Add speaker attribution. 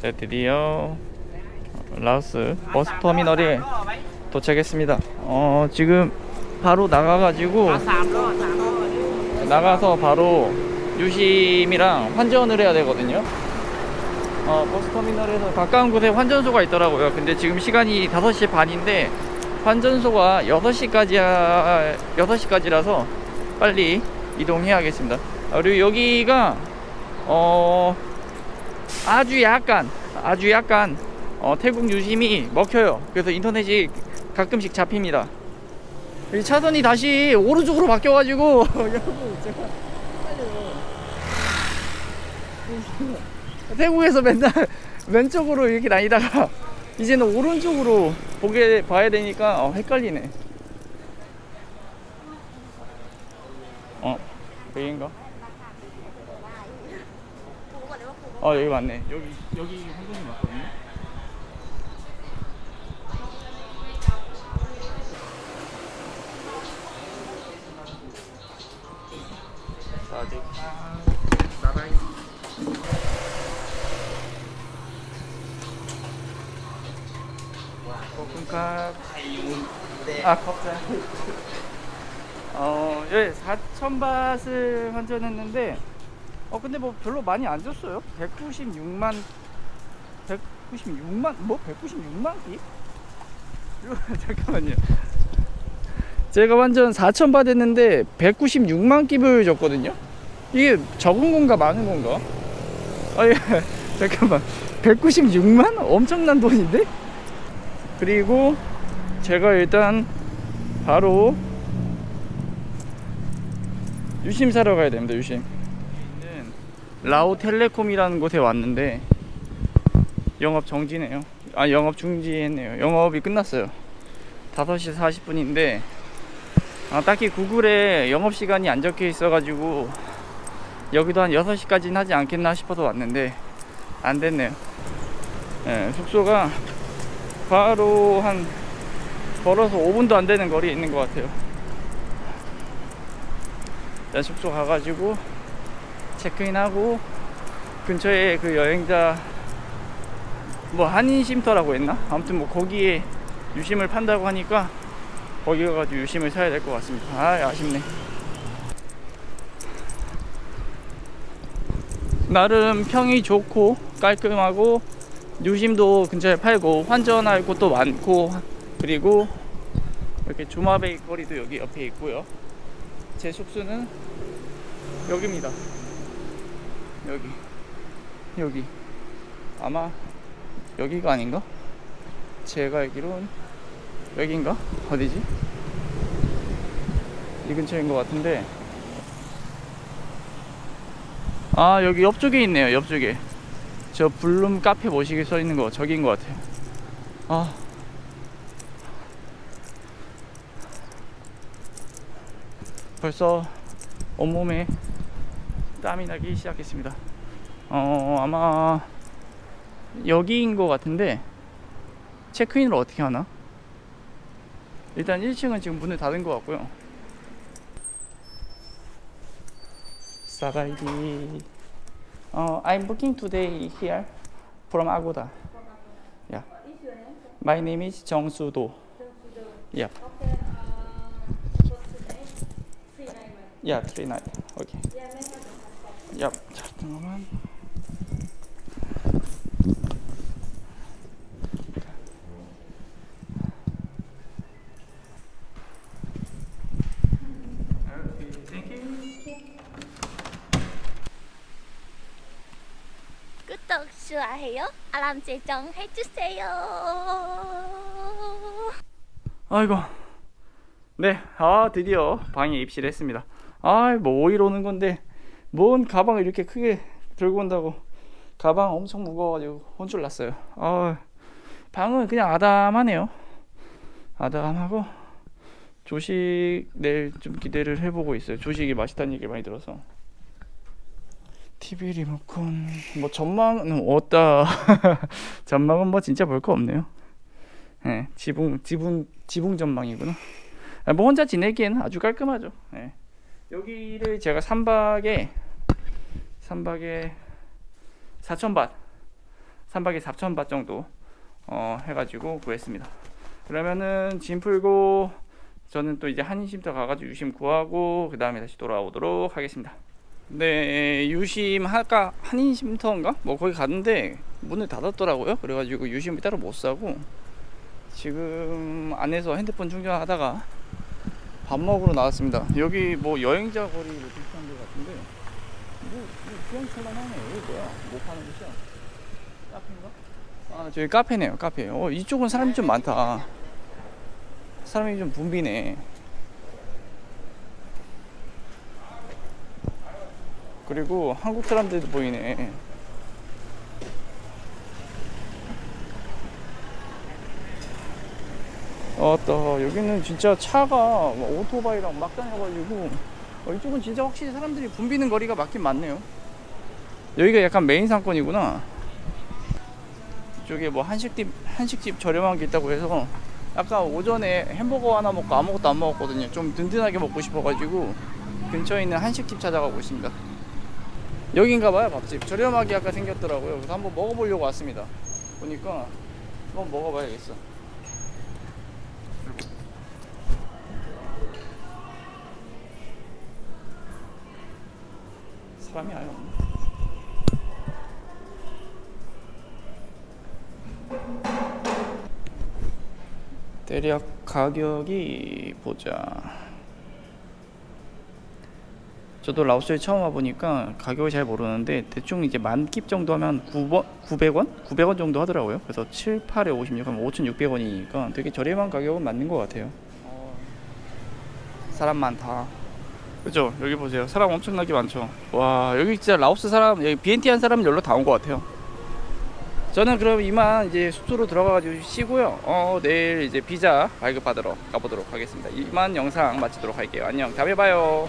Speaker 1: 네, 드디어 라오스 버스 터미널에 도착했습니다. 어, 지금 바로 나가가지고 나가서 바로 유심이랑 환전을 해야 되거든요. 어, 버스 터미널에서 가까운 곳에 환전소가 있더라고요. 근데 지금 시간이 5시 반인데 환전소가 6시까지야 6시까지라서 빨리 이동해야겠습니다. 아, 그리고 여기가 어 아주 약간 아주 약간 어, 태국 유심이 먹혀요. 그래서 인터넷이 가끔씩 잡힙니다. 이 차선이 다시 오른쪽으로 제가 헷갈려요. 태국에서 맨날 왼쪽으로 이렇게 다니다가 이제는 오른쪽으로 보게 봐야 되니까 어, 헷갈리네. 어 여기인가? 어 여기 맞네. 여기 여기 한동이 맞거든요. 아직 나라이. 볶음밥. 아 컵자. 어, 예, 4천 밭을 환전했는데, 어, 근데 뭐 별로 많이 안 줬어요. 196만, 196만, 뭐 196만 끼? 이거, 잠깐만요. 제가 완전 4천 밭 했는데 196만 끼를 줬거든요. 이게 적은 건가 많은 건가? 아, 예, 잠깐만. 196만? 엄청난 돈인데? 그리고 제가 일단 바로 유심 사러 가야 됩니다. 유심. 라오텔레콤이라는 곳에 왔는데 영업 정지네요. 아 영업 중지했네요. 영업이 끝났어요. 5시 40분인데 아, 딱히 구글에 영업 시간이 안 적혀 있어가지고 여기도 한 6시까지는 하지 않겠나 싶어서 왔는데 안 됐네요. 예, 숙소가 바로 한 걸어서 5분도 안 되는 거리에 있는 것 같아요. 숙소 가가지고 체크인하고 근처에 그 여행자 뭐 한인 쉼터라고 했나? 아무튼 뭐 거기에 유심을 판다고 하니까 거기 가가지고 유심을 사야 될 것 같습니다. 아 아쉽네. 나름 평이 좋고 깔끔하고 유심도 근처에 팔고 환전할 곳도 많고 그리고 이렇게 조마베이 거리도 여기 옆에 있고요. 제 숙소는 여기입니다. 여기 여기 아마 여기가 아닌가? 제가 알기론 여긴가? 어디지? 이 근처인 것 같은데 아 여기 옆쪽에 있네요 옆쪽에 저 블룸 카페 모시게 써 있는 거 저기인 것 같아요 아 벌써 온몸에 땀이 나기 시작했습니다 어 아마 여기인 것 같은데 체크인을 어떻게 하나? 일단 1층은 지금 문을 닫은 것 같고요 사바이디 어, I'm booking today here from Agoda Yeah My name is 정수도 Yep
Speaker 2: Okay, uh, for today, three night.
Speaker 1: Yeah, three night Okay
Speaker 2: Yeah,
Speaker 1: Yep 잠깐만.
Speaker 3: 구독, 좋아요, 알람 설정 해주세요.
Speaker 1: 아이고. 네, 아 드디어 방에 입실을 했습니다. 아, 뭐 5일 오는 건데 뭔 가방을 이렇게 크게 들고 온다고 가방 엄청 무거워가지고 혼쭐 났어요. 아, 방은 그냥 아담하네요. 아담하고 조식 내일 좀 기대를 해보고 있어요. 조식이 맛있다는 얘기 많이 들어서. TV 리모컨 뭐 전망은 없다. 전망은 뭐 진짜 볼 거 없네요. 예, 지붕 지붕 지붕 전망이구나. 아, 뭐 혼자 지내기에는 아주 깔끔하죠. 예. 여기를 제가 3박에 3박에 4천 밭 3박에 4,000바 정도 어, 해가지고 구했습니다. 그러면은 짐 풀고 저는 또 이제 한인쉼터 가가지고 유심 구하고 그 다음에 다시 돌아오도록 하겠습니다. 네, 유심 아까 한인쉼터인가? 뭐 거기 갔는데 문을 닫았더라고요. 그래가지고 유심을 따로 못 사고 지금 안에서 핸드폰 충전하다가 밥 먹으러 나왔습니다. 여기 뭐 여행자 거리 뭐 비슷한 데 같은데 뭐, 뭐 주황철랑하네. 여기 뭐야? 뭐 파는 곳이야? 카페인가? 아 저기 카페네요. 카페. 어 이쪽은 사람이 좀 많다. 사람이 좀 붐비네. 그리고 한국 사람들도 보이네. 어떠 여기는 진짜 차가 뭐 오토바이랑 막 다녀가지고 어, 이쪽은 진짜 확실히 사람들이 붐비는 거리가 맞긴 맞네요. 여기가 약간 메인 상권이구나. 이쪽에 뭐 한식집 한식집 저렴한 게 있다고 해서 아까 오전에 햄버거 하나 먹고 아무것도 안 먹었거든요. 좀 든든하게 먹고 싶어가지고 근처에 있는 한식집 찾아가고 있습니다. 여긴가 봐요 밥집 저렴하게 아까 생겼더라고요. 그래서 한번 먹어보려고 왔습니다. 보니까 한번 먹어봐야겠어. 사람이 아예 없네. 대략 가격이 보자. 저도 라오스에 처음 와보니까 가격을 잘 모르는데 대충 이제 만킵 정도 하면 9번, 900원? 900원 정도 하더라고요. 그래서 7, 8에 56, 하면 5,600원이니까 되게 저렴한 가격은 맞는 것 같아요. 사람 많다. 그죠? 여기 보세요. 사람 엄청나게 많죠. 와 여기 진짜 라오스 사람 여기 BNT 한 사람 열로 다 온 것 같아요. 저는 그럼 이만 이제 숙소로 들어가가지고 쉬고요. 어 내일 이제 비자 발급 받으러 가보도록 하겠습니다. 이만 영상 마치도록 할게요. 안녕. 다음에 봐요.